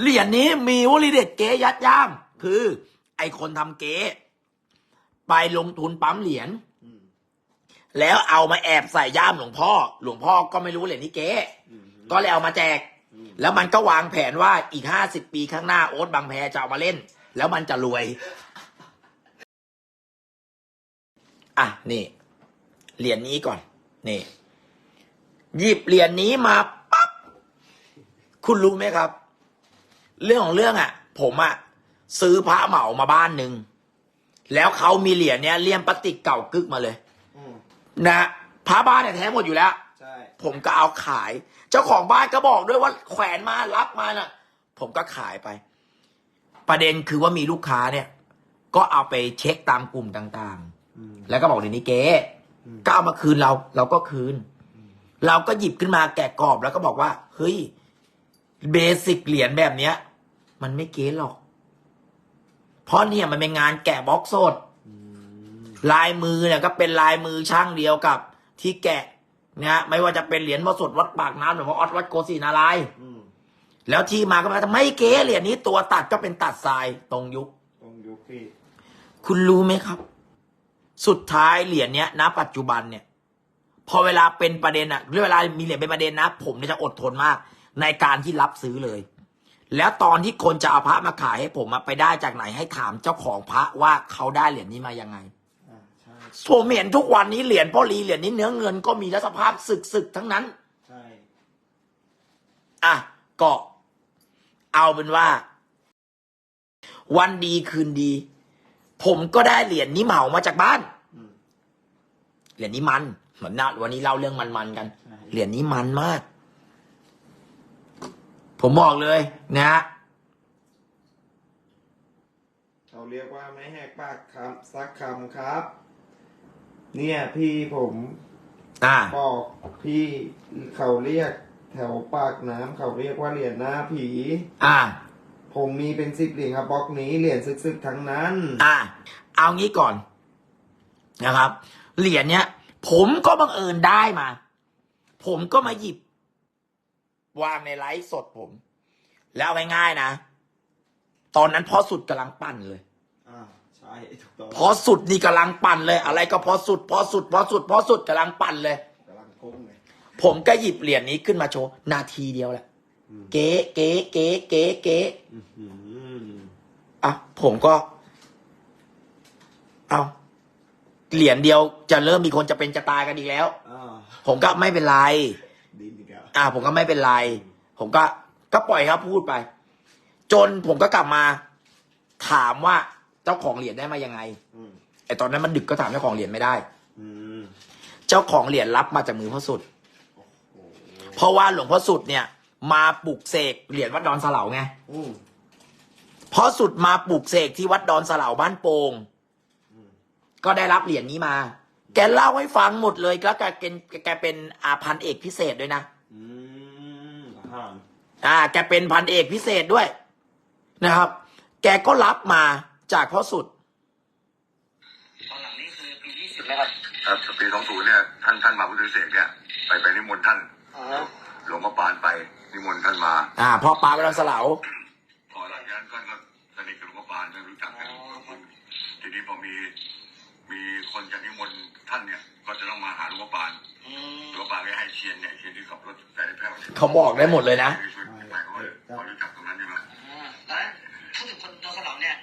เหรียญนี้มีวลีเด็ดเก๊ยัดย่าม คือ ไอคนทำเก๊ไปลงทุนปั๊มเหรียญแล้วเอามาแอบใส่ย่ามหลวงพ่อ หลวงพ่อก็ไม่รู้เหรียญนี้เก๊ก็เลยเอามาแจก แล้วมันก็วางแผนว่าอีกห้าสิบปีข้างหน้าโอ๊ตบางแพจะเอามาเล่น แล้วมันจะรวย อะนี่เหรียญนี้ก่อนนี่หยิบเหรียญนี้มาปั๊บคุณรู้ไหมครับ เรื่องของเรื่องอะ ผมอะซื้อพระเหมามาบ้านหนึ่งแล้วเขามีเหรียญเนี้ยเลี่ยมปฏิกเก่ากึกมาเลยอืมนะพระบ้านเนี่ยแท้หมดอยู่แล้ว ใช่ผมก็เอาขาย เจ้าของบ้านก็บอกด้วยว่าแขวนมารับมาน่ะ ผมก็ขายไป ประเด็นคือว่ามีลูกค้าเนี่ย ก็เอาไปเช็คตามกลุ่มต่างอืม ๆ แล้วก็บอกเดี๋ยวนี้เก๊อืม ก็เอามาคืนเรา เราก็คืน เราก็หยิบขึ้นมาแกะกรอบแล้วก็บอกว่า เฮ้ย เบสิกเหรียญแบบเนี้ย มันไม่เก๊หรอก เพราะเนี่ยมันเป็นงานแกะบล็อกสดอืมลายมือเนี่ยก็เป็นลายมือช่างเดียวกับ ที่แกะนะฮะไม่ว่าจะเป็นเหรียญพระสดวัดปากน้ำหรือว่าออดวัดโกศีนารายณ์อืมแล้วที่มาก็มาไม่เก๋เหรียญนี้ตัวตัดก็เป็นตัดทรายตรงยุคตรงยุคพี่คุณรู้ไหมครับ สุดท้ายเหรียญเนี้ยณปัจจุบันเนี่ย พอเวลาเป็นประเด็นอะหรือเวลามีเหรียญเป็นประเด็นนะ ผมเนี่ยจะอดทนมาก ในการที่รับซื้อเลย แล้วตอนที่คนจะเอาพระมาขายให้ผมอะไปได้จากไหนให้ถามเจ้าของพระว่าเขาได้เหรียญนี้มายังไงอ่าใช่ผมเห็นทุกวันนี้เหรียญพ่อลีเหรียญนี้เนื้อเงินก็มีแล้วสภาพสึกสึกๆทั้งนั้นใช่อะก็เอาเป็นว่า วันดีคืนดี ผมก็ได้เหรียญนี้เหมามาจากบ้านอืมเหรียญนี้มันเหมือนนะวันนี้เล่าเรื่องมันๆกันใช่เหรียญนี้มันมาก ผมบอกเลยนะฮะเขาเรียกว่าไม่แหกปากคำสักคำครับ เนี่ยพี่ผมอ่าบอกพี่เขาเรียกแถวปากน้ำเขาเรียกว่าเหรียญหน้าผี อ่า ผมมีเป็นสิบเหรียญครับบล็อกนี้เหรียญซึกๆทั้งนั้น อ่า เอางี้ก่อนนะครับ เหรียญเนี้ย ผมก็บังเอิญได้มา ผมก็มาหยิบ วางในไลฟ์สดผม แล้วเอาง่ายๆนะ ตอนนั้นพอสุดกำลังปั่นเลย อ่าใช่ถูกต้องพอสุดนี่กำลังปั่นเลย อะไรก็พอสุด พอสุด พอสุด พอสุดกำลังปั่นเลย กำลังพุ่งเลยผมก็หยิบเหรียญนี้ขึ้นมาโชว์ นาทีเดียวแหละ อืมเก๋เก๋เก๋เก๋เก๋อื้อหืออะผมก็ เอาเหรียญเดียวจะเริ่มมีคนจะเป็นจะตายกันอีกแล้ว อ่าผมก็ไม่เป็นไรดินอีกแล้ว อ่าผมก็ไม่เป็นไร ผมก็ก็ปล่อยครับพูดไป จนผมก็กลับมา ถามว่าเจ้าของเหรียญได้มายังไงอืมไอตอนนั้นมันดึกก็ถามเจ้าของเหรียญไม่ได้ อืมเจ้าของเหรียญรับมาจากมือพ่อสุด โอ้โหเพราะว่าหลวงพ่อสุดเนี่ย มาปลุกเสกเหรียญวัดดอนสะเหลาไงอืมพ่อสุดมาปลุกเสกที่วัดดอนสะเหลาบ้านโปงอืมก็ได้รับเหรียญนี้มา แกเล่าให้ฟังหมดเลยแล้วแกเป็นแกเป็นอาพันเอกพิเศษด้วยนะ อืมทหารอ่า แกเป็นพันเอกพิเศษด้วย นะครับ แกก็รับมาจากพ่อสุด ตอนหลังนี่คือปีที่สิบแล้วครับครับปีสองศูนย์เนี่ยท่านท่านมาพุทธเสกเนี่ยไปไปนิมนต์ท่านอ๋อหลวงพ่อปานไปนิมนต์ท่านมาอ่าพ่อปลาวัดดอนสะเหลาพอหลังจากนั้นท่านก็สนิทกับหลวงพ่อปานท่านรู้จักกันทีนี้พอมี มีคนจะนิมนต์ท่านเนี่ย ก็จะต้องมาหาหลวงพ่อปานอืมหลวงพ่อปานก็ให้เชียนเนี่ยเชียนที่ขับรถสายแพร่วเนี่ยเขาบอกได้หมดเลยนะ ช่วยไปเขาเขารู้จักตรงนั้นใช่ไหมอ่าแล้วพูดถึงคนโดนสลองเนี่ย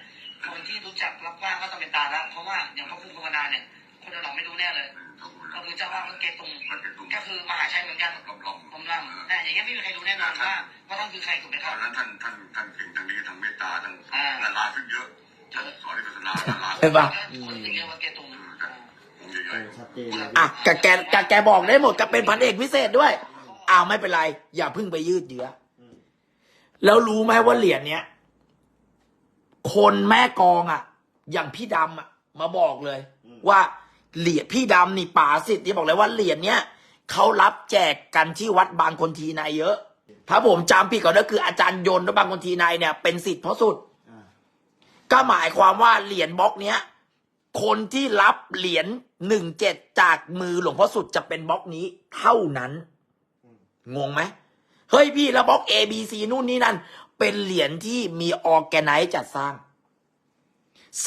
คนที่รู้จักรับว่าก็ต้องเป็นตาแล้วเพราะว่าอย่างพ่อคุณภาวนาเนี่ย คนโดนหลอกไม่รู้แน่เลยเขารู้ก็แล้วคือเจ้าว่าวัดเกตุงมันเป็นตุ้มก็คือมหาชัยเหมือนกันลอมลอมผมลำแต่อย่างเงี้ยไม่มีใครรู้แน่นอนว่าว่าท่านคือใครถูกไหมคตรัอบ นนั้นท่านท่านท่านเก่งทางนี้ทางเมตตาทางอ่านาราขึ้นเยอะท่าน สอนวิปัสสนานาราเห็นปะคนถึงเรียกว่าเกตุงอ่าองค์ใหญ่โอ้ชัดเจนเลยอะแกแกแกแกบอกได้หมดก็เป็นพันเอกพิเศษด้วยอ้าวไม่เป็นไร อย่าเพิ่งไปยืดเยื้ออแล้วรู้ไหมว่าเหรียญเนี้ย คนแม่กองอะ อย่างพี่ดำอะ มาบอกเลย ว่าเหรียญพี่ดำนี่ป่าสิทธิ์ที่บอกเลยว่าเหรียญเนี้ยเขารับแจกกันที่วัดบางคนทีนายเยอะ ถ้าผมจำผิดก็คืออาจารย์ยนต์และบางคนทีนายเนี่ยเป็นสิทธิ์เพราะสุดอ่า ก็หมายความว่าเหรียญบล็อกเนี้ย คนที่รับเหรียญหนึ่งเจ็ดจากมือหลวงพ่อสุดจะเป็นบล็อกนี้เท่านั้น งงไหมเฮ้ยพี่แล้วบล็อก A B C นู่นนี่นั่น เป็นเหรียญที่มีออร์แกไนซ์จัดสร้าง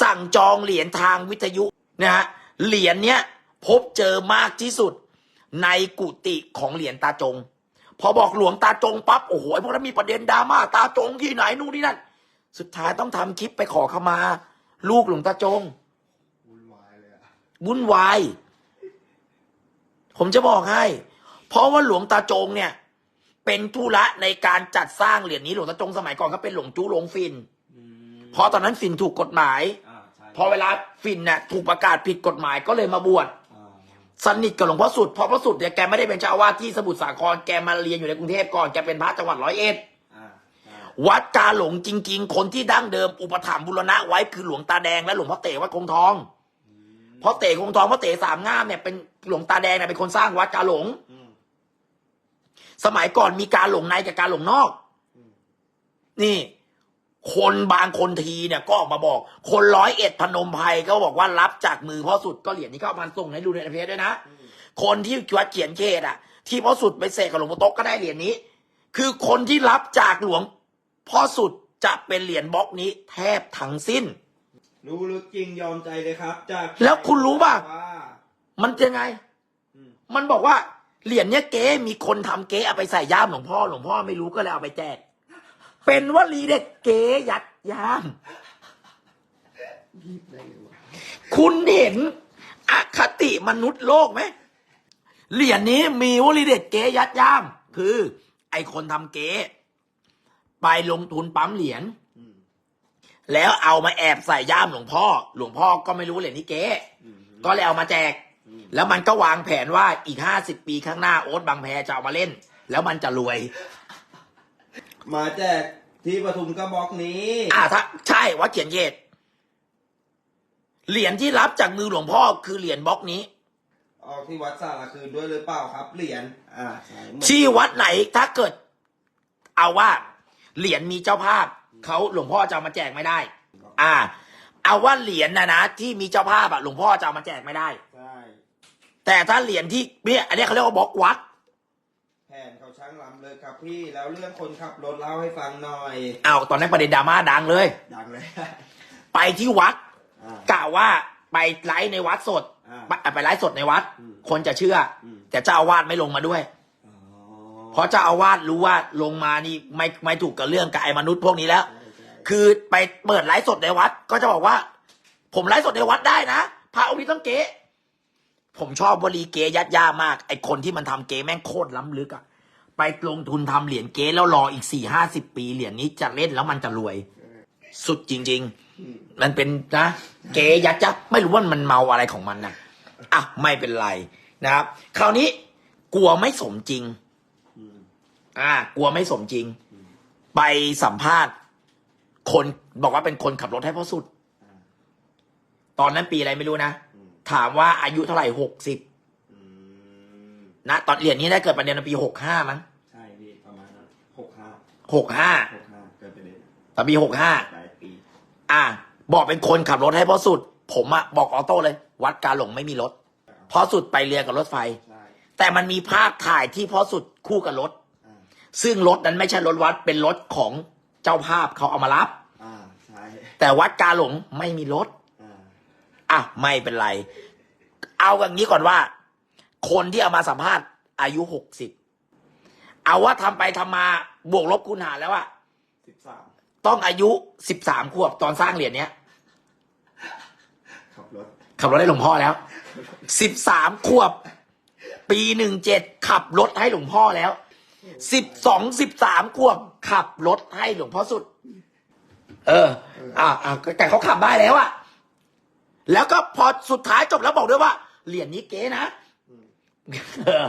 สั่งจองเหรียญทางวิทยุนะฮะเหรียญเนี้ยพบเจอมากที่สุดในกุฏิของเหรียญตาจง พอบอกหลวงตาจงปั๊บโอ้โหพวกนั้นมีประเด็นดราม่าตาจงที่ไหนนู่นนี่นั่น สุดท้ายต้องทำคลิปไปขอขมา ลูกหลวงตาจงวุ่นวายเลยอะวุ่นวาย ผมจะบอกให้ เพราะว่าหลวงตาจงเนี่ย เป็นธุระในการจัดสร้างเหรียญนี้หลวงตาจงสมัยก่อนก็เป็นหลวงจู้หลวงฟินอืมเพราะตอนนั้นฟินถูกกฎหมายอ่าใช่พอเวลาฟินเนี่ยถูกประกาศผิดกฎหมายก็เลยมาบวชอ่าสนิทกับหลวงพ่อสุดเพราะพระสุดเนี่ยแกไม่ได้เป็นเจ้าอาวาสที่สมุทรสาครแกมาเรียนอยู่ในกรุงเทพก่อนแกเป็นพระจังหวัดร้อยเอ็ดอ่าใช่ วัดกาหลงจริง ๆ คนที่ดั้งเดิมอุปถัมภ์บุรณะไว้คือหลวงตาแดงและหลวงพ่อเต๋วัดคงทองเพราะเต๋คงทองเพราะเต๋สามงามเนี่ยเป็นหลวงตาแดงเนี่ยเป็นคนสร้างวัดกาหลงอืมสมัยก่อนมีการหลงในกับการหลงนอกอืมนี่ คนบางคนทีเนี่ยก็ออกมาบอก คนร้อยเอ็ดพนมไพรก็บอกว่ารับจากมือพ่อสุดก็เหรียญนี้ก็เอามันส่งให้ดูในเพจด้วยนะอืมคนที่วัดเขียนเขตอะ ที่พ่อสุดไปเสกกับหลวงพ่อโต๊ะก็ได้เหรียญนี้ คือคนที่รับจากหลวง พ่อสุดจะเป็นเหรียญบล็อกนี้แทบทั้งสิ้น รู้ลึกจริงยอมใจเลยครับจากแล้วคุณรู้ป่ะ ว่ามันยังไง อืมมันบอกว่าเหรียญเนี้ยเก๊มีคนทำเก๊เอาไปใส่ย่ามหลวงพ่อหลวงพ่อไม่รู้ก็เลยเอาไปแจก เป็นวลีเด็กเก๊ยัดย่ามรีบได้เลยวะคุณเห็นอคติมนุษย์โลกไหมเหรียญนี้มีวลีเด็ดเก๊ยัดย่าม คือ ไอคนทำเก๊ ไปลงทุนปั๊มเหรียญอืมแล้วเอามาแอบใส่ย่ามหลวงพ่อ หลวงพ่อก็ไม่รู้เหรียญนี้เก๊อืมก็เลยเอามาแจกอืมแล้วมันก็วางแผนว่าอีกห้าสิบปีข้างหน้าโอ๊ตบางแพจะเอามาเล่น แล้วมันจะรวย มาแจกที่ปทุมก็บล็อกนี้ อ่าถ้าใช่วัดเขียนเกตเหรียญที่รับจากมือหลวงพ่อคือเหรียญบล็อกนี้ ออกที่วัดสารคืนด้วยหรือเปล่าครับ เหรียญอ่าใช่เหมือนที่วัดไหนถ้าเกิด เอาว่า เหรียญมีเจ้าภาพเขาหลวงพ่อจะเอามาแจกไม่ได้ อ่า เอาว่าเหรียญนะนะที่มีเจ้าภาพอะหลวงพ่อจะเอามาแจกไม่ได้ ใช่แต่ถ้าเหรียญที่เนี่ยอันนี้เขาเรียกว่าบล็อกวัดแผนเขาช่างล้ำเลยครับพี่แล้วเรื่องคนขับรถเล่าให้ฟังหน่อยเอาตอนนั้นประเด็นดราม่าดังเลย ดังเลยไปที่วัดอ่ากะว่าไปไลฟ์ในวัดสด อ่า ไปไปไลฟ์สดในวัด อืมคนจะเชื่ออม แต่เจ้าอาวาสไม่ลงมาด้วยอ๋อ เพราะเจ้าอาวาสรู้ว่าลงมานี่ไม่ไม่ถูกกับเรื่องกับไอ้มนุษย์พวกนี้แล้ว คือไปเปิดไลฟ์สดในวัด ก็จะบอกว่า ผมไลฟ์สดในวัดได้นะพระองค์นี้ต้องเก๊ผมชอบวลีเก๊ยัดย่ามาก ไอ้คนที่มันทำเก๊แม่งโคตรล้ำลึกอะไปลงทุนทำเหรียญเก๊แล้วรออีกสี่ห้าสิบปีเหรียญนี้จะเล่นแล้วมันจะรวย สุดจริง ๆ มันเป็นนะ เก๊ยัดยัดไม่รู้ว่ามันเมาอะไรของมันนะอะไม่เป็นไรนะครับ คราวนี้กลัวไม่สมจริง อ่ากลัวไม่สมจริง ไปสัมภาษณ์ คนบอกว่าเป็นคนขับรถให้พ่อสุดอ่าตอนนั้นปีอะไรไม่รู้นะอืมถามว่าอายุเท่าไหร่หกสิบอืมนะตอนเหรียญนี้ได้เกิดประเด็นในปีหกห้ามั้งใช่พี่ประมาณนั้นหกห้าหกห้าหกห้าเกิดไปเลยตอนปีหกห้าหลายปีอะบอกเป็นคนขับรถให้พ่อสุด ผมอะบอกออโต้เลย วัดกาหลงไม่มีรถพ่อสุดไปเรียนกับรถไฟใช่แต่มันมีภาพถ่ายที่พ่อสุดคู่กับรถอ่า ซึ่งรถนั้นไม่ใช่รถวัดเป็นรถของเจ้าภาพเขาเอามารับ อ่าใช่แต่วัดกาหลงไม่มีรถ อ่าอะไม่เป็นไร เอาอย่างนี้ก่อนว่า คนที่เอามาสัมภาษณ์อายุหกสิบเอาว่าทำไปทำมาบวกลบคูณหารแล้วอะสิบสามต้องอายุสิบสามขวบตอนสร้างเหรียญเนี้ย ขับรถขับรถให้หลวงพ่อแล้วสิบสามขวบ ปีหนึ่งเจ็ดขับรถให้หลวงพ่อแล้ว สิบสองสิบสามขวบขับรถให้หลวงพ่อสุด เออ อ่าอ่าแต่เขาขับได้แล้วอะแล้วก็พอสุดท้ายจบแล้วบอกด้วยว่า เหรียญนี้เก๋นะอืมเออ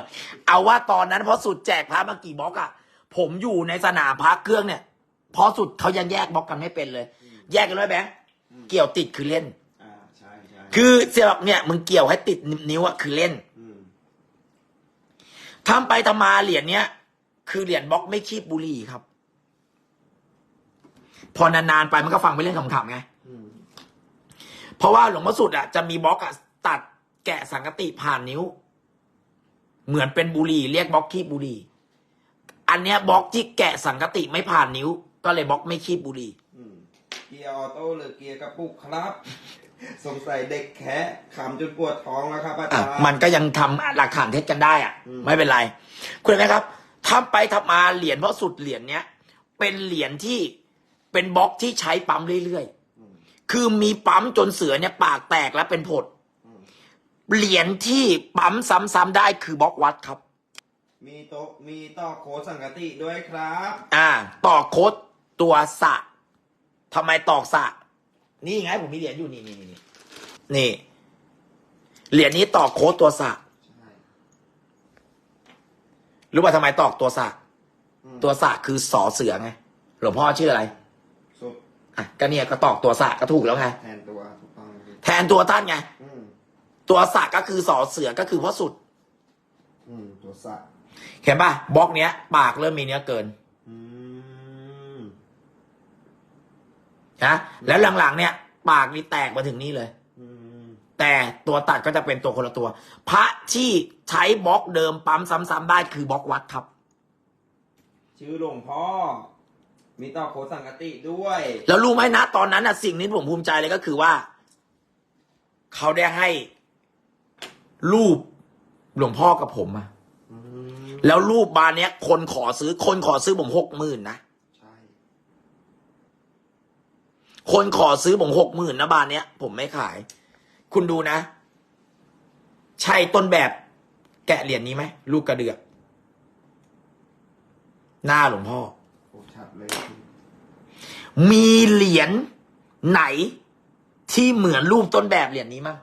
เอาว่าตอนนั้นพอสุดแจกพระมากี่บล็อกอะผมอยู่ในสนามพักเครื่องเนี่ยพอสุดเขายังแยกบล็อกกันไม่เป็นเลย แยกกันเลยแบงค์เกี่ยวติดคือเล่นอ่าใช่ใช่คือเสียบอกเนี่ยมึงเกี่ยวให้ติดนิ้วอะคือเล่นอืมทำไปทำมาเหรียญเนี้ย คือเหรียญบล็อกไม่คีบบุหรี่ครับ พอนานๆไปมันก็ฟังไปเล่นขำๆไงอืมเพราะว่าหลวงพ่อสุดอะจะมีบล็อกอะตัดแกะสังกติผ่านนิ้ว เหมือนเป็นบุหรี่เรียกบล็อกคีบบุหรี่อันเนี้ยบล็อกที่แกะสังกติไม่ผ่านนิ้ว ก็ก็เลยบล็อกไม่คีบบุหรี่อืมเกียร์ออโต้หรือเกียร์กระปุกครับ สงสัยเด็กแคะขำจนปวดท้องแล้วครับอาอะจารย์มันก็ยังทำหลักฐานเท็จกันได้อะอืมไม่เป็นไร คุณเห็นไหมครับ ทำไปทำมาเหรียญเพราะสุดเหรียญเนี้ย เป็นเหรียญที่เป็นบล็อกที่ใช้ปั๊มเรื่อยอืมๆคือมีปั๊มจนเสือเนี่ยปากแตกและเป็นผดอืมเหรียญที่ปั๊มซ้ำๆได้คือบล็อกวัดครับ มีโต๊ะมีต่อโค้ดสังกติด้วยครับ อ่า ต่อโค้ดตัวสะทำไมตอกสะ นี่ไงผมมีเหรียญอยู่นี่นี่นี่นี่นี่เหรียญนี้ต่อโค้ดตัวสะใช่ รู้ป่ะทำไมตอกตัวสะอืมตัวสะคือสอเสือไงหลวงพ่อชื่ออะไรสุดอะก็เนี่ยก็ตอกตัวสะก็ถูกแล้วไงแทนตัวถูกต้องพี่แทนตัวท่านไงอืมตัวสะก็คือสอเสือก็คือพ่อสุด อืมตัวสะเห็นป่ะบล็อกเนี้ย ปากเริ่มมีเนื้อเกินอืมนะแล้วหลังๆเนี่ย ปากนี่แตกมาถึงนี่เลยอืม แต่ตัวตัดก็จะเป็นตัวคนละตัว พระที่ใช้บล็อกเดิมปั๊มซ้ำๆได้คือบล็อกวัดครับ ชื่อหลวงพ่อ มีต่อโค้ดสังกติด้วย แล้วรู้ไหมนะ ตอนนั้นน่ะสิ่งนี้ผมภูมิใจเลยก็คือว่า เขาได้ให้รูปหลวงพ่อกับผมอะอืมแล้วรูปบานเนี้ย คนขอซื้อ คนขอซื้อผมหกหมื่นนะใช่คนขอซื้อผมหกหมื่นนะบานเนี้ย ผมไม่ขาย คุณดูนะ ใช่ต้นแบบแกะเหรียญนี้ไหมลูกกระเดือก หน้าหลวงพ่อ โอ้ชัดเลยมีเหรียญไหนที่เหมือนรูปต้นแบบเหรียญนี้มั้ง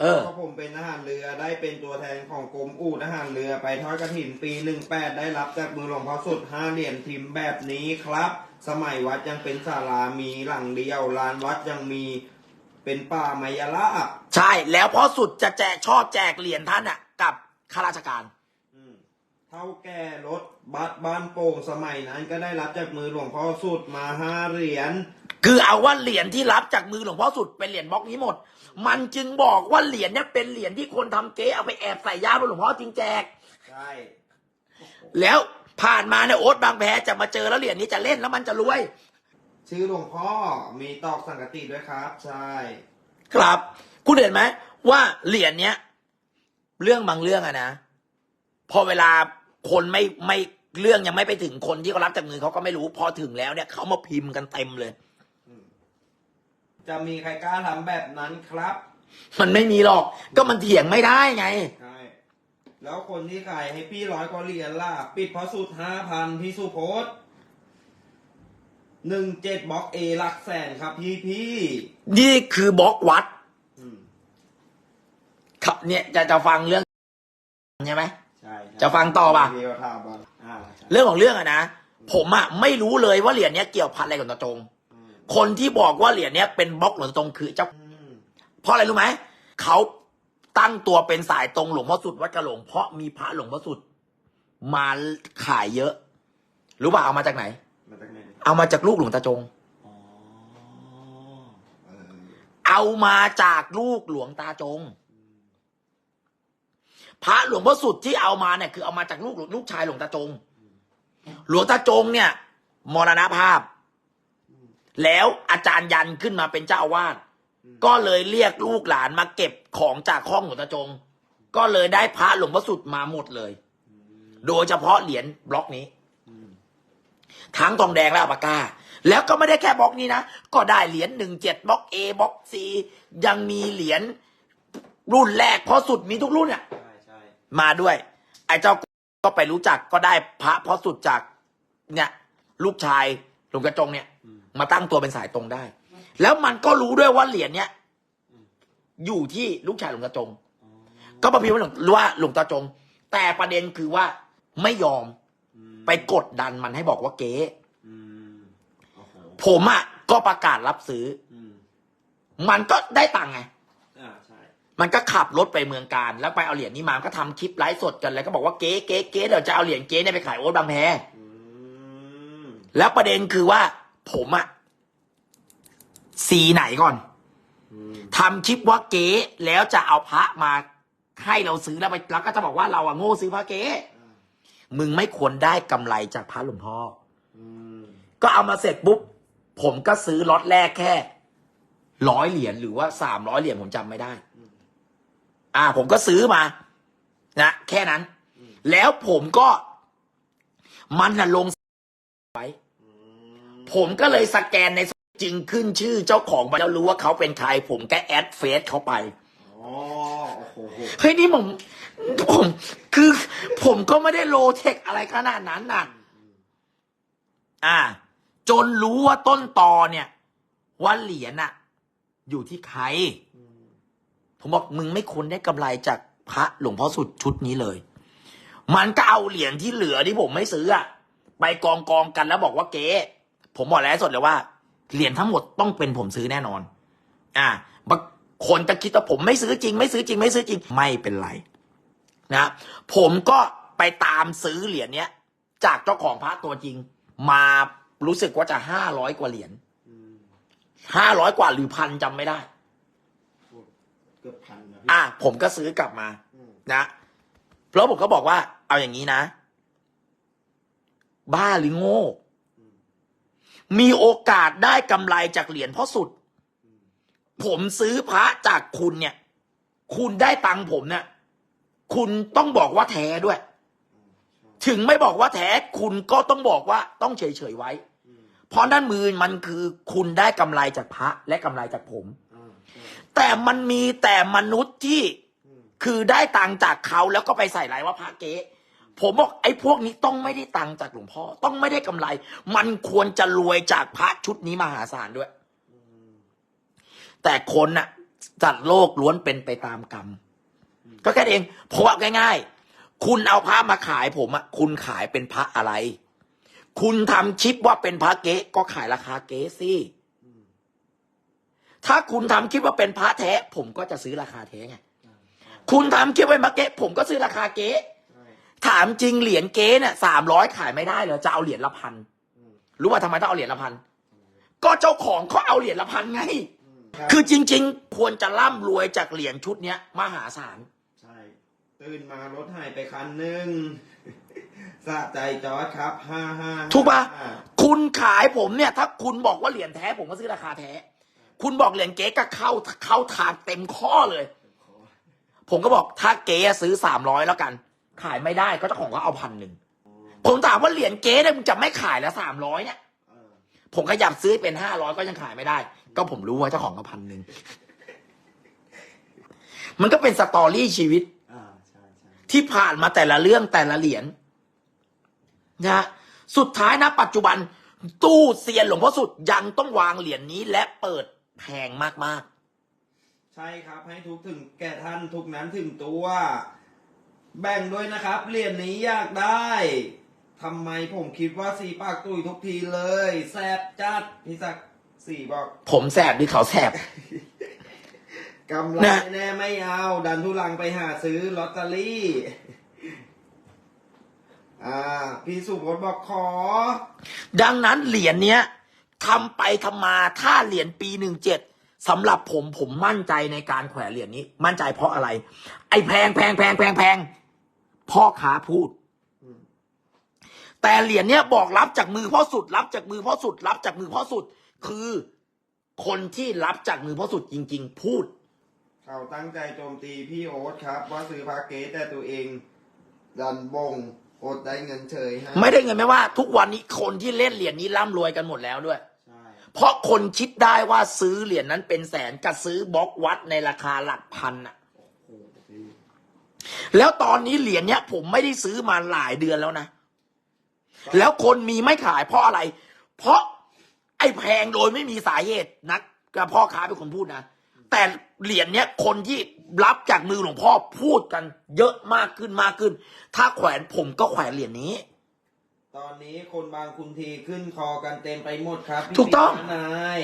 เออก็ผมเป็นทหารเรือได้เป็นตัวแทนของกรมอู่ทหารเรือไปทอดกระถินปีหนึ่งแปดได้รับจากมือหลวงพ่อสุดห้าเหรียญพิมพ์แบบนี้ครับ สมัยวัดยังเป็นศาลามีหลังเดียวลานวัดยังมี เป็นป่ามายาลาบใช่แล้วพ่อสุดจะแจกชอบแจกเหรียญท่านอะกับข้าราชการอืมเท่าแก่รถบัสบ้านโป่งสมัยนั้น ก็ได้รับจากมือหลวงพ่อสุดมาห้าเหรียญคือเอาว่าเหรียญที่รับจากมือหลวงพ่อสุดเป็นเหรียญบล็อกนี้หมด มันจึงบอกว่าเหรียญเนี้ยเป็นเหรียญที่คนทำเก๊เอาไปแอบใส่ยาหลวงพ่อจริงแจกใช่แล้วผ่านมาเนี่ยโอ๊ตบางแพจะมาเจอแล้วเหรียญนี้จะเล่นแล้วมันจะรวย ชื่อหลวงพ่อมีตอกสังกติด้วยครับ ใช่ ครับ คุณเห็นไหมว่าเหรียญเนี้ย เรื่องบางเรื่องอะนะ พอเวลาคนไม่ไม่เรื่องยังไม่ไปถึงคนที่เขารับจากมือเขาก็ไม่รู้พอถึงแล้วเนี่ยเขามาพิมพ์กันเต็มเลย จะมีใครกล้าทำแบบนั้นครับ มันไม่มีหรอก ก็มันเถียงไม่ได้ไง ใช่ แล้วคนที่ขายให้พี่ร้อยกว่าเหรียญล่ะ ปิดเพราะสูตรห้าพันพี่สุโพส หนึ่งเจ็ดบล็อกเอหลักแสนครับพี่พี่นี่คือบล็อกวัดอืมครับเนี่ยจะจะฟังเรื่องใช่ไหม ใช่ใช่จะฟังต่อป่ะ เดียวท่าบอลอ่าใช่เรื่องของเรื่องอะนะผมอะไม่รู้เลยว่าเหรียญเนี้ยเกี่ยวพันอะไรกับหลวงตาจง อืมคนที่บอกว่าเหรียญเนี้ยเป็นบล็อกหลวงตาจงคือเจ้า อืมเพราะอะไรรู้ไหมเขาตั้งตัวเป็นสายตรงหลวงพ่อสุดวัดกระหลงเพราะมีพระหลวงพ่อสุดมาขายเยอะ รู้ป่ะเอามาจากไหน มาจากไหน เอามาจากลูกหลวงตาจงอ๋อเออเอามาจากลูกหลวงตาจง พระหลวงพ่อสุดที่เอามาเนี่ยคือเอามาจากลูกลูกชายหลวงตาจง หลวงตาจงเนี่ยมรณภาพ แล้วอาจารย์ยันขึ้นมาเป็นเจ้าอาวาสก็เลยเรียกลูกหลานมาเก็บของจากห้องหลวงตาจง ก็เลยได้พระหลวงพ่อสุดมาหมดเลย โดยเฉพาะเหรียญบล็อกนี้ ทั้งทองแดงและอัปปากาแล้วก็ไม่ได้แค่บล็อกนี้นะ ก็ได้เหรียญหนึ่งเจ็ดบล็อกเอบล็อกซียังมีเหรียญรุ่นแรกเพราะสุดมีทุกรุ่นอะใช่ใช่มาด้วย ไอ้เจ้าก็ไปรู้จักก็ได้พระเพราะสุดจากเนี่ย ลูกชายหลวงกระจงเนี่ย มาตั้งตัวเป็นสายตรงได้ แล้วมันก็รู้ด้วยว่าเหรียญเนี้ยอยู่ที่ลูกชายหลวงตาจง ก็ประพิมพ์ว่าหลวงว่าหลวงตาจง แต่ประเด็นคือว่าไม่ยอมอืม ไปกดดันมันให้บอกว่าเก๊อืมโอ้โหผมอะก็ประกาศรับซื้อ อืมมันก็ได้ตังค์ไง อ่าใช่มันก็ขับรถไปเมืองการ แล้วไปเอาเหรียญนี้มามันก็ทำคลิปไลฟ์สดกันแล้วก็บอกว่าเก๊เก๊เก๊เดี๋ยวจะเอาเหรียญเก๊เนี่ยไปขายโอ๊ตบางแพ อืมแล้วประเด็นคือว่าผมอะสีไหนก่อนอืมทำคลิปว่าเก๊แล้วจะเอาพระมาให้เราซื้อแล้วไปแล้วก็จะบอกว่าเราอะโง่ซื้อพระเก๊อ่า มึงไม่ควรได้กำไรจากพระหลวงพ่ออืมก็เอามาเสร็จปุ๊บ ผมก็ซื้อล็อตแรกแค่ร้อยเหรียญหรือว่าสามร้อยเหรียญผมจำไม่ได้ อ่า ผมก็ซื้อมา นะแค่นั้น แล้วผมก็มันน่ะลงไว้ ผมก็เลยสแกนในจริงขึ้นชื่อเจ้าของไปแล้วรู้ว่าเขาเป็นใคร ผมก็แอดเฟซเขาไป อ๋อโอ้โห เฮ้ยนี่ผม ผมคือผมก็ไม่ได้โลเทคอะไรขนาดนั้นน่ะ อ่า จนรู้ว่าต้นตอเนี่ยว่าเหรียญน่ะ อยู่ที่ใคร ผมบอกมึงไม่ควรได้กำไรจากพระหลวงพ่อสุดชุดนี้เลย มันก็เอาเหรียญที่เหลือที่ผมไม่ซื้ออะไปกองกองๆกันแล้วบอกว่าเก๊ผมบอกแล้วสดเลยว่าเหรียญทั้งหมดต้องเป็นผมซื้อแน่นอน อ่าบางคนจะคิดว่าผมไม่ซื้อจริง ไม่ซื้อจริง ไม่ซื้อจริง ไม่เป็นไร นะ ผมก็ไปตามซื้อเหรียญเนี้ย จากเจ้าของพระตัวจริง มารู้สึกว่าจะห้าร้อยกว่าเหรียญอืมห้าร้อยกว่าหรือพันจำไม่ได้ เกือบพันนะพี่อะ ผมก็ซื้อกลับมา อืมนะเพราะผมก็บอกว่าเอาอย่างนี้นะ บ้าหรือโง่ มีโอกาสได้กำไรจากเหรียญพ่อสุด ผมซื้อพระจากคุณเนี่ย คุณได้ตังค์ผมเนี่ย คุณต้องบอกว่าแท้ด้วย ถึงไม่บอกว่าแท้คุณก็ต้องบอกว่าต้องเฉยๆไว้ เพราะนั่นมือมันคือคุณได้กำไรจากพระและกำไรจากผม แต่มันมีแต่มนุษย์ที่คือได้ตังจากเขาแล้วก็ไปใส่ร้ายว่าพระเก๊ผมบอกไอ้พวกนี้ต้องไม่ได้ตังจากหลวงพ่อ ต้องไม่ได้กำไร มันควรจะรวยจากพระชุดนี้มหาศาลด้วย แต่คนน่ะจัดโลกล้วนเป็นไปตามกรรม ก็แค่นั้นเองเพราะว่าง่ายๆ คุณเอาพระมาขายผมอะคุณขายเป็นพระอะไร คุณทำชิปว่าเป็นพระเก๊ก็ขายราคาเก๊สิถ้าคุณทำคลิปว่าเป็นพระแท้ ผมก็จะซื้อราคาแท้ไงอ่าคุณทำคลิปไว้มาเก๊ผมก็ซื้อราคาเก๊ใช่ถามจริงเหรียญเก๊เนี่ยสามร้อยขายไม่ได้เหรอจะเอาเหรียญละพันอืมรู้ว่าทำไมต้องเอาเหรียญละพันก็เจ้าของเขาเอาเหรียญละพันไงอืมรับคือจริง ๆ ควรจะร่ำรวยจากเหรียญชุดเนี้ยมหาศาลใช่ ตื่นมารถหายไปคันหนึ่งสะใจจอร์ดครับห้าห้าถูกปะคุณขายผมเนี่ย ถ้าคุณบอกว่าเหรียญแท้ผมก็ซื้อราคาแท้ คุณบอกเหรียญเก๊ก็เข้าเข้าทางเต็มข้อเลย ผมก็บอกถ้าเก๊ซื้อสามร้อยแล้วกัน ขายไม่ได้ก็เจ้าของก็เอาพันหนึ่งผมถามว่าเหรียญเก๊เนี่ยมึงจะไม่ขายแล้วสามร้อยเนี่ยเออผมขยับซื้อเป็นห้าร้อยก็ยังขายไม่ได้ ก็ผมรู้ว่าเจ้าของก็พันหนึ่งมันก็เป็นสตอรี่ชีวิตอ่าใช่ใช่ ที่ผ่านมาแต่ละเรื่องแต่ละเหรียญนะฮะสุดท้ายนะปัจจุบัน ตู้เซียนหลวงพ่อสุดยังต้องวางเหรียญนี้และเปิดแพงมากใช่ครับให้ทุกถึงแก่ท่านทุกนั้นถึงตัว แบ่งด้วยนะครับเหรียญนี้อยากได้ทำไมผมคิดว่าสีปากตุยทุกทีเลยแซบจัดพี่ศักดิ์สีบอกๆผมแสบหรือเขาแสบ กำไรนะแน่ไม่เอา ดันทุลังไปหาซื้อลอตเตอรี่ อ่า พี่สุพจน์บอกขอ ดังนั้นเหรียญเนี้ยทำไปทำมาถ้าเหรียญปีหนึ่งเจ็ดสำหรับผมผมมั่นใจในการแขวนเหรียญนี้ มั่นใจเพราะอะไร ไอ้แพงแพงแพงแพงแพงพ่อค้าพูดอืมแต่เหรียญเนี้ยบอกรับจากมือพ่อสุด รับจากมือพ่อสุด รับจากมือพ่อสุด คือคนที่รับจากมือพ่อสุดจริง ๆ พูด เขาตั้งใจโจมตีพี่โอ๊ตครับ ว่าซื้อพาเกตแต่ตัวเอง ดันบงโอ๊ตได้เงินเฉยให้ไม่ได้เงินไม่ว่า ทุกวันนี้คนที่เล่นเหรียญนี้ร่ำรวยกันหมดแล้วด้วย ใช่เพราะคนคิดได้ว่าซื้อเหรียญนั้นเป็นแสนกับซื้อบล็อกวัดในราคาหลักพันอะโอ้โหพี่แล้วตอนนี้เหรียญเนี้ย ผมไม่ได้ซื้อมาหลายเดือนแล้วนะ แล้วคนมีไม่ขายเพราะอะไร เพราะไอ้แพงโดยไม่มีสาเหตุนักกับพ่อค้าเป็นคนพูดนะ แต่เหรียญเนี้ยคนที่รับจากมือหลวงพ่อพูดกัน เยอะมากขึ้นมากขึ้น ถ้าแขวนผมก็แขวนเหรียญนี้ ตอนนี้คนบางคุณทีขึ้นคอกันเต็มไปหมดครับพี่ถูกต้องปิยะนาย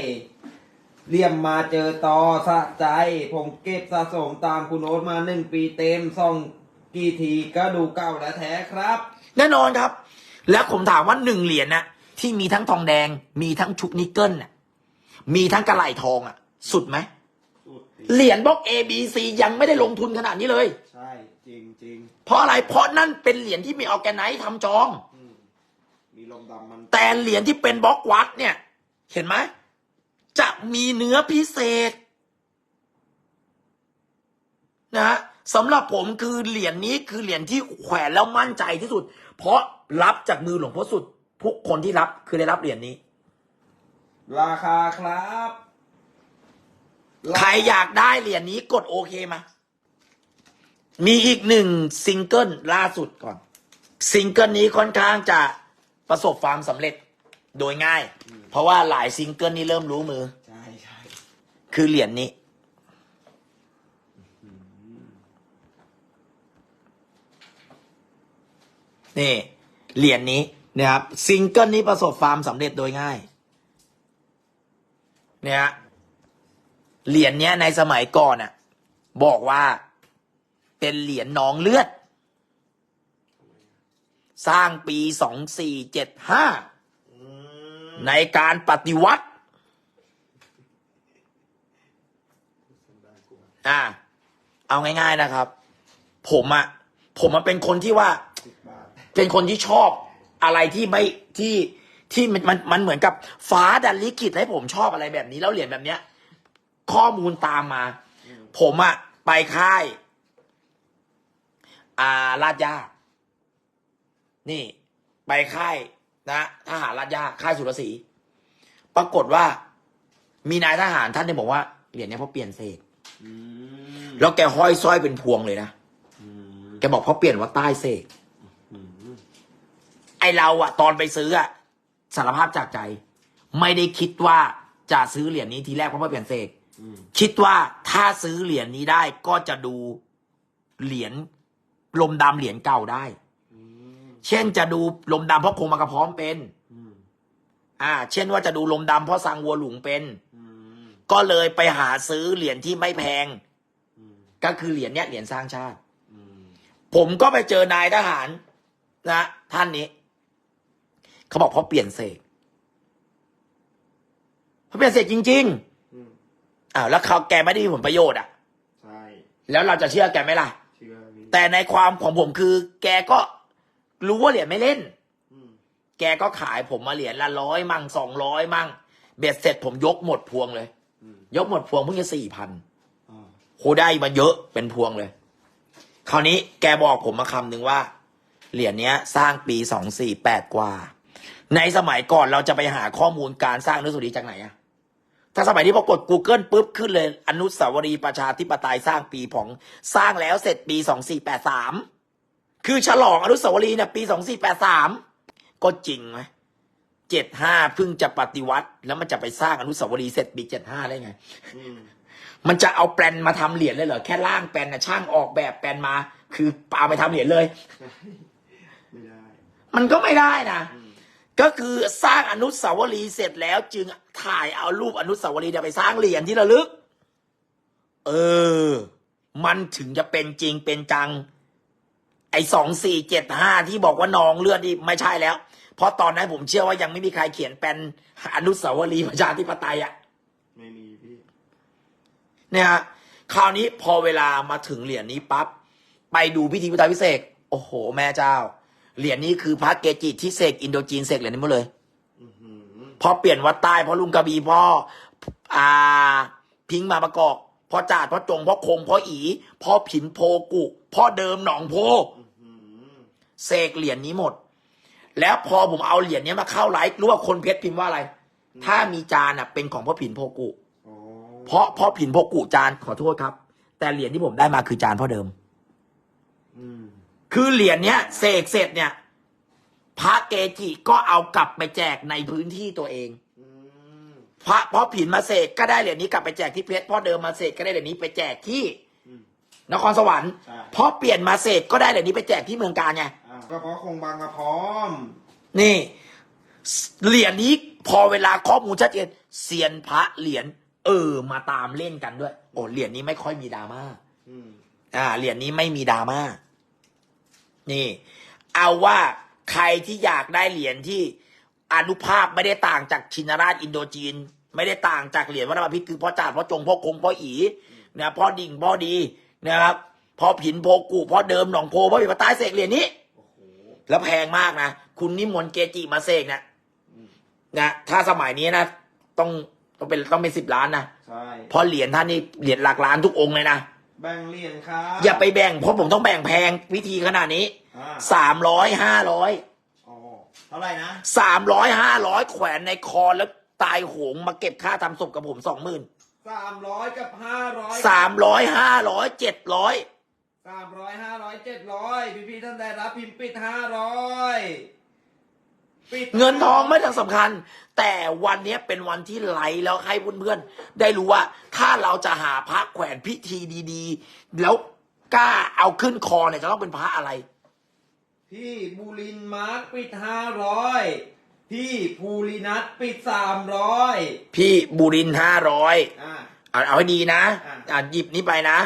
เลี่ยมมาเจอต่อสะใจ ผมเก็บสะสมตามคุณโอ๊ตมาหนึ่งปีเต็มส่องกี่ทีก็ดูเก่าและแท้ครับ แน่นอนครับ แล้วผมถามว่าหนึ่งเหรียญนะที่มีทั้งทองแดง มีทั้งชุบนิกเกิลน่ะมีทั้งกระไหลทองอะ สุดไหมสุด เหรียญบล็อก A B C ยังไม่ได้ลงทุนขนาดนี้เลย ใช่จริงจริงเพราะอะไรเพราะนั่นเป็นเหรียญที่มีออร์แกไนซ์ทำจองๆอืมมีมีลมดำมันแต่เหรียญที่เป็นบล็อกวัดเนี่ย เห็นไหมจะมีเนื้อพิเศษนะฮะสำหรับผมคือเหรียญนี้คือเหรียญที่แขวนแล้วมั่นใจที่สุด เพราะรับจากมือหลวงพ่อสุดทุกคนที่รับคือได้รับเหรียญนี้ ราคาครับ ใครอยากได้เหรียญนี้กดโอเคมา มีอีกหนึ่งซิงเกิลล่าสุดก่อน ซิงเกิลนี้ค่อนข้างจะประสบความสำเร็จโดยง่าย เพราะว่าหลายซิงเกิลนี้เริ่มรู้มือ ใช่ใช่คือเหรียญนี้ นี่เหรียญนี้นะครับซิงเกิลนี้ประสบความสำเร็จโดยง่าย เนี่ยฮะ เหรียญเนี้ยในสมัยก่อนอะ บอกว่าเป็นเหรียญน้องเลือด สร้างปีสองสี่เจ็ดห้าอืมในการปฏิวัติ อ่า เอาง่ายๆนะครับ ผมอะผมมันเป็นคนที่ว่าสิบบาทเป็นคนที่ชอบอะไรที่ไม่ที่ที่มันมันมันเหมือนกับฟ้าดันลิขิตให้ผมชอบอะไรแบบนี้แล้วเหรียญแบบเนี้ย ข้อมูลตามมา ผมอะไปค่าย อ่าลาดย่านี่ ไปค่ายนะทหารลาดย่าค่ายสุรศรีปรากฏว่า มีนายทหารท่านหนึงบอกว่าเหรียญเนี้ยเพราะเปลี่ยนเศษอืมแล้วแกห้อยสร้อยเป็นพวงเลยนะอืมแกบอกเพราะเปลี่ยนว่าใต้เสกอืมไอเราอะตอนไปซื้ออะสารภาพจากใจ ไม่ได้คิดว่าจะซื้อเหรียญนี้ทีแรกเพราะว่าเปลี่ยนเสกอืม คิดว่าถ้าซื้อเหรียญนี้ได้ก็จะดูเหรียญลมดำเหรียญเก่าได้อืมเช่นจะดูลมดำเพราะคงมากระพร้อมเป็นอืมอ่า เช่นว่าจะดูลมดำเพราะสังวัวหลุงเป็นอืมก็เลยไปหาซื้อเหรียญที่ไม่แพงอืมก็คือเหรียญเนี้ยเหรียญสร้างชาติอืมผมก็ไปเจอนายทหาร นะท่านนี้ เขาบอกเพราะเปลี่ยนเสกเพราะเปลี่ยนเสกจริงอืมๆ อ้าวแล้วเขาแกไม่ได้มีผลประโยชน์อะ ใช่แล้วเราจะเชื่อแกไหมล่ะ เชื่อพี่แต่ในความของผมคือ แกก็รู้ว่าเหรียญไม่เล่น อืมแกก็ขายผมมาเหรียญละร้อยมั่งสองร้อยมั่งเบ็ดเสร็จผมยกหมดพวงเลย อืมยกหมดพวงเพิ่งจะสี่พันอ่าโหได้มาเยอะเป็นพวงเลย คราวนี้แกบอกผมมาคำหนึ่งว่า เหรียญเนี้ย สร้างปีสองสี่แปดกว่า ในสมัยก่อนเราจะไปหาข้อมูลการสร้างอนุสาวรีย์จากไหนอะ ถ้าสมัยนี้พอกด Google ปุ๊บขึ้นเลย อนุสาวรีย์ประชาธิปไตยสร้างปีของสร้างแล้วเสร็จปีสองสี่แปดสามคือฉลองอนุสาวรีย์เนี่ยปีสองสี่แปดสามก็จริงไหมเจ็ดห้าเพิ่งจะปฏิวัติ แล้วมันจะไปสร้างอนุสาวรีย์เสร็จปีเจ็ดห้าได้ไงอืมมันจะเอาแปลนมาทำเหรียญเลยเหรอแค่ร่างแปลนนะช่างออกแบบแปลนมา คือเอาไปทำเหรียญเลยไม่ได้มันก็ไม่ได้นะอืม ก็คือสร้างอนุสาวรีย์เสร็จแล้ว จึงถ่ายเอารูปอนุสาวรีย์เนี่ยไปสร้างเหรียญที่ระลึก เออ มันถึงจะเป็นจริงเป็นจัง ไอ้สองสี่เจ็ดห้าที่บอกว่านองเลือดนี่ไม่ใช่แล้ว เพราะตอนนั้นผมเชื่อว่ายังไม่มีใครเขียนแปลนอนุสาวรีย์ประชาธิปไตยอะไม่มีพี่ เนี่ยฮะคราวนี้พอเวลามาถึงเหรียญนี้ปั๊บไปดูพิธีพุทธาพิเศษกโอ้โห แม่เจ้า เหรียญนี้คือพระเกจิที่เสกอินโดจีนเสกเหรียญนี้หมดเลยอือหือพอเปลี่ยนวัดใต้เพราะลุงกระบีพ่ออ่า พิงมาประกอบพ่อจาดพ่อจงพ่อคงพ่ออีพ่อผินโพกุพ่อเดิมหนองโพอือหือเสกเหรียญนี้หมด แล้วพอผมเอาเหรียญนี้มาเข้าไลฟ์รู้ว่าคนเพชรพิมพ์ว่าอะไร ถ้ามีจานอะ เป็นของพ่อผินโพกุอ๋อเพราะพ่อผินโพกุจานขอโทษครับ แต่เหรียญที่ผมได้มาคือจานพ่อเดิม อืม คือเหรียญเนี้ยเสกเสร็จเนี่ยพระเกจิก็เอากลับไปแจกในพื้นที่ตัวเองอืมพระพ่อผินมาเสกก็ได้เหรียญนี้กลับไปแจกที่เพชรพ่อเดิมมาเสกก็ได้เหรียญนี้ไปแจกที่อืมนครสวรรค์ใช่พอเปลี่ยนมาเสกก็ได้เหรียญนี้ไปแจกที่เมืองการไงอ่าก็เพราะคงบางกระพร้อม นี่ เหรียญนี้พอเวลาข้อมูลชัดเจนเซียนพระเหรียญเออมาตามเล่นกันด้วย โอ้เหรียญนี้ไม่ค่อยมีดราม่าอืมอ่าเหรียญนี้ไม่มีดราม่า นี่ เอาว่าใครที่อยากได้เหรียญที่อนุภาพไม่ได้ต่างจากชินราชอินโดจีน ไม่ได้ต่างจากเหรียญวัดบพิตรคือพ่อจาดพ่อจงพ่อคงพ่ออีนะพ่อดิ่งพ่อดีนะครับพ่อผินโพกูพ่อเดิมหนองโพพ่อปีปะใต้เสกเหรียญนี้โอ้โหแล้วแพงมากนะคุณนิมนต์เกจิมาเสกนะนะถ้าสมัยนี้นะต้องต้องเป็นต้องเป็นสิบล้านนะใช่เพราะเหรียญท่านนี่เหรียญหลักล้านทุกองค์เลยนะ แบ่งเหรียญครับอย่าไปแบ่งเพราะผมต้องแบ่งแพงวิธีขนาดนี้อ่าสามร้อยห้าร้อยอ๋อเท่าไหร่นะสามร้อยห้าร้อยแขวนในคอแล้วตายโหงมาเก็บค่าทำศพกับผมสองหมื่นสามร้อยกับห้าร้อยสามร้อยห้าร้อยเจ็ดร้อยสามร้อยห้าร้อยเจ็ดร้อยพี่พี่ๆท่านใดรับพิมพ์ปิดห้าร้อยปิด เงินทองไม่ต้องสำคัญ แต่วันนี้เป็นวันที่ไลฟ์แล้วให้เพื่อนๆได้รู้ว่า ถ้าเราจะหาพระแขวนพิธีดีๆ แล้วกล้าเอาขึ้นคอเนี่ยจะต้องเป็นพระอะไร พี่บูรินทร์มาร์คปิดห้าร้อยพี่ภูรินัทปิดสามร้อยพี่บุรินห้าร้อยอ่า เอาเอาให้ดีนะอะ อะหยิบนี้ไปนะ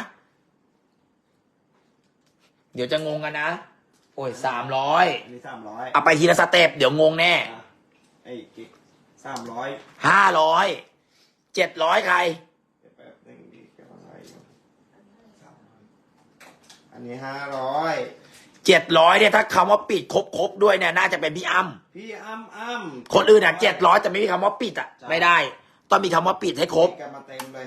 เดี๋ยวจะงงกันนะ โอ้ยสามร้อยอันนี้สามร้อยเอาไปทีละสเต็ปเดี๋ยวงงแน่อะไอ้กิ๊กสามร้อยห้าร้อยเจ็ดร้อยใครแป๊บนึงดีกำลังไล่อยู่อันนี้ห้าร้อยเจ็ดร้อยเนี่ยถ้าคำว่าปิดครบครบๆด้วยเนี่ยน่าจะเป็นพี่อ้ำพี่อ้ำอ้ำคนอื่นอะเจ็ดร้อยแต่ไม่มีคำว่าปิดอะไม่ได้ ต้องมีคำว่าปิดให้ครบกันมาเต็มเลย